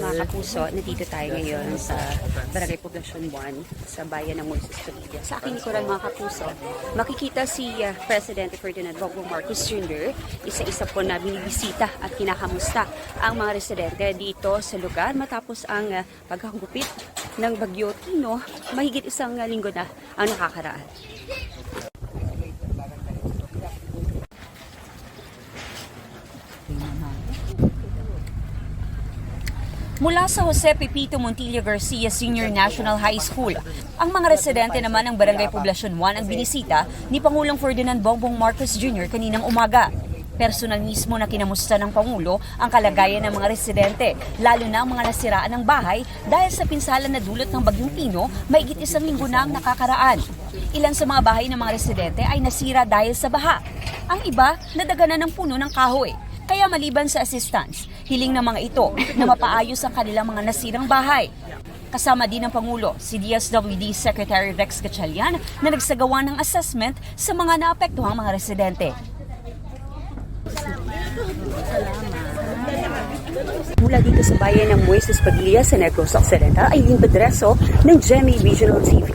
Mga kapuso, nandito tayo ngayon sa Barangay Poblacion 1 sa bayan ng Moises Padilla. Sa aking likuran mga kapuso, makikita si uh, President Ferdinand Bongbong Marcos Jr. Isa-isa po na binibisita at kinakamusta ang mga residente dito sa lugar matapos ang uh, paghagupit ng Bagyo Tino mahigit isang uh, linggo na ang nakakaraan. Mula sa Jose Pepito Montilla Garcia Senior National High School, ang mga residente naman ng Barangay Poblacion 1 ang binisita ni Pangulong Ferdinand Bongbong Marcos Jr. kaninang umaga. Personal mismo na kinamusta ng Pangulo ang kalagayan ng mga residente, lalo na ang mga nasiraan ng bahay dahil sa pinsala na dulot ng Bagyong Tino, maigit isang linggo na ang nakakaraan. Ilan sa mga bahay ng mga residente ay nasira dahil sa baha. Ang iba, nadaganan ng puno ng kahoy. Kaya maliban sa assistance, hiling ng mga ito na mapaayos ang kanilang mga nasirang bahay. Kasama din ng Pangulo, si DSWD Secretary Rex Gatchalian na nagsagawa ng assessment sa mga naapektuhang mga residente. Mula dito sa bayan ng Moises Padilla sa Negros Occidental ay padreso ng GMA Regional TV.